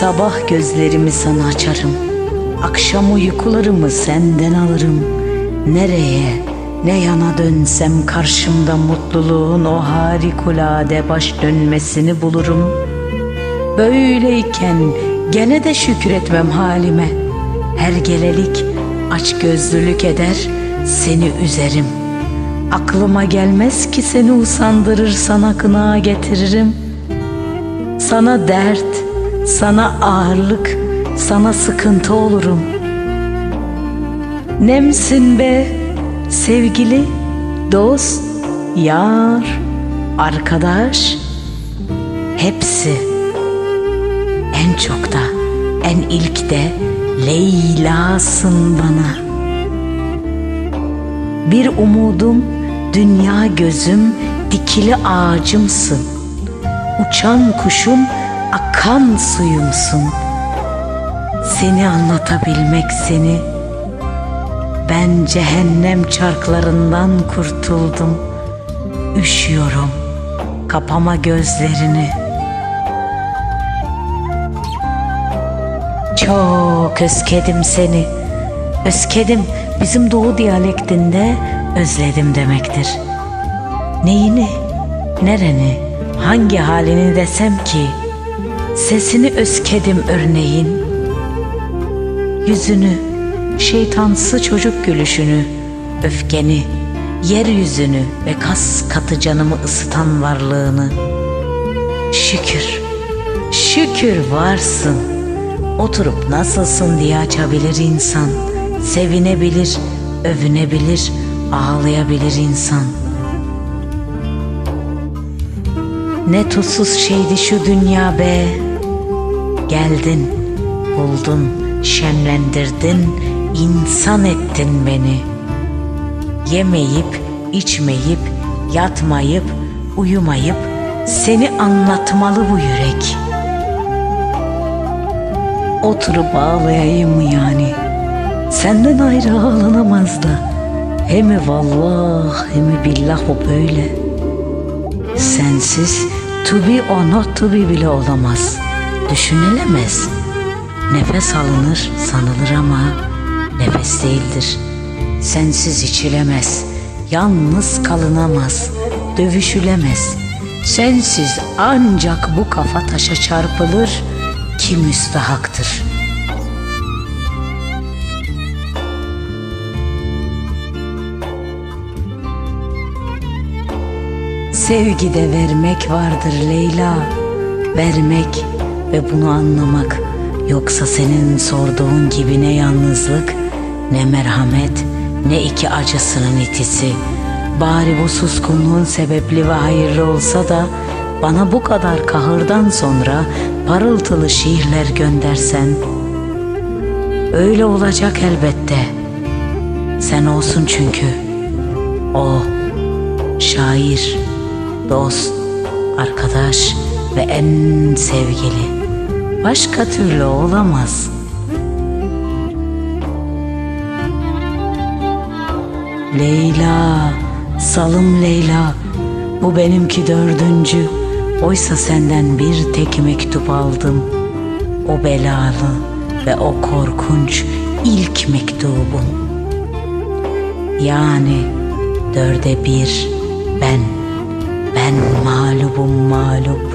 Sabah gözlerimi sana açarım. Akşam uykularımı senden alırım. Nereye, ne yana dönsem karşımda mutluluğun o harikulade baş dönmesini bulurum. Böyleyken gene de şükretmem halime. Her gelelik aç gözlülük eder, seni üzerim. Aklıma gelmez ki seni usandırır, sana kına getiririm. Sana dert, sana ağırlık, sana sıkıntı olurum. Nemsin be sevgili, dost, yar, arkadaş, hepsi. En çok da, en ilk de Leyla'sın bana. Bir umudum, dünya gözüm, dikili ağacımsın. Uçan kuşum, akan suyumsun. Seni anlatabilmek seni. Ben cehennem çarklarından kurtuldum. Üşüyorum. Kapama gözlerini. Çok özledim seni. Özledim bizim doğu diyalektinde özledim demektir. Neyini, nereni, hangi halini desem ki sesini özledim örneğin. Yüzünü, şeytansı çocuk gülüşünü, öfkeni, yeryüzünü ve kas katı canımı ısıtan varlığını. Şükür, şükür varsın. Oturup nasılsın diye açabilir insan. Sevinebilir, övünebilir, ağlayabilir insan. Ne tutsuz şeydi şu dünya be. Geldin, buldun, şenlendirdin, insan ettin beni. Yemeyip, içmeyip, yatmayıp, uyumayıp seni anlatmalı bu yürek. Oturup ağlayayım mı yani? Senden ayrı ağlanamaz da. Hem vallah hem billah o böyle. Sensiz to be or not to be bile olamaz. Düşünülemez. Nefes alınır sanılır ama nefes değildir. Sensiz içilemez. Yalnız kalınamaz. Dövüşülemez. Sensiz ancak bu kafa taşa çarpılır ki müstahaktır. Sevgide vermek vardır Leyla. Vermek ve bunu anlamak. Yoksa senin sorduğun gibi ne yalnızlık, ne merhamet, ne iki acısının itisi. Bari bu suskunluğun sebepli ve hayırlı olsa da bana bu kadar kahırdan sonra parıltılı şiirler göndersen. Öyle olacak elbette. Sen olsun çünkü. O şair, dost, arkadaş ve en sevgili. Başka türlü olamaz. Leyla, salım Leyla, bu benimki dördüncü. Oysa senden bir tek mektup aldım. O belalı ve o korkunç ilk mektubum. Yani dörde bir ben, ben mağlubum mağlup.